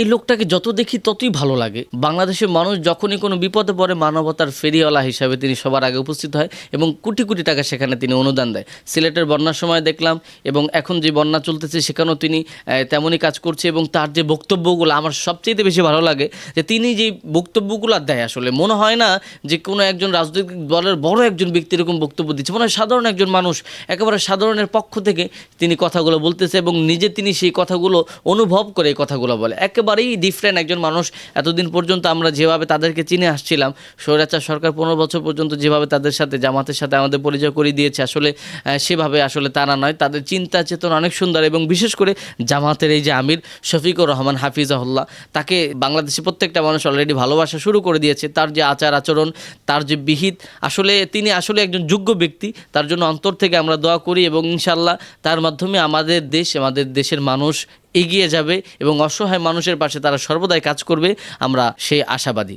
এই লোকটাকে যত দেখি ততই ভালো লাগে। বাংলাদেশের মানুষ যখনই কোনো বিপদে পড়ে, মানবতার ফেরিওয়ালা হিসাবে তিনি সবার আগে উপস্থিত হয় এবং কোটি কোটি টাকা সেখানে তিনি অনুদান দেয়। সিলেটের বন্যার সময় দেখলাম এবং এখন যে বন্যা চলতেছে সেখানেও তিনি তেমনই কাজ করছে এবং তার যে বক্তব্যগুলো আমার সবচেয়ে বেশি ভালো লাগে যে তিনি যে বক্তব্যগুলো দেয় আসলে, মনে হয় না যে কোনো একজন রাজনৈতিক দলের বড় একজন ব্যক্তি এরকম বক্তব্য দিচ্ছে। মনে হয় সাধারণ একজন মানুষ একেবারে সাধারণের পক্ষ থেকে তিনি কথাগুলো বলতেছে এবং নিজে তিনি সেই কথাগুলো অনুভব করে এই কথাগুলো বলে। একেবারেই ডিফারেন্ট একজন মানুষ। এতদিন পর্যন্ত আমরা যেভাবে তাদেরকে চিনে আসছিলাম, স্বৈরাচার সরকার পনেরো বছর পর্যন্ত যেভাবে তাদের সাথে, জামাতের সাথে আমাদের পরিচয় করিয়ে দিয়েছে, আসলে সেভাবে আসলে তারা নয়। তাদের চিন্তা চেতনা অনেক সুন্দর এবং বিশেষ করে জামাতের এই যে আমির শফিকুর রহমান হাফিজাহুল্লাহ, তাকে বাংলাদেশে প্রত্যেকটা মানুষ অলরেডি ভালোবাসা শুরু করে দিয়েছে। তার যে আচার আচরণ, তার যে বিহিত, আসলে তিনি আসলে একজন যোগ্য ব্যক্তি। তার জন্য অন্তর থেকে আমরা দোয়া করি এবং ইনশাল্লাহ তার মাধ্যমে আমাদের দেশ, আমাদের দেশের মানুষ এগিয়ে যাবে এবং অসহায় মানুষের পাশে তারা সর্বদাই কাজ করবে আমরা সেই আশাবাদী।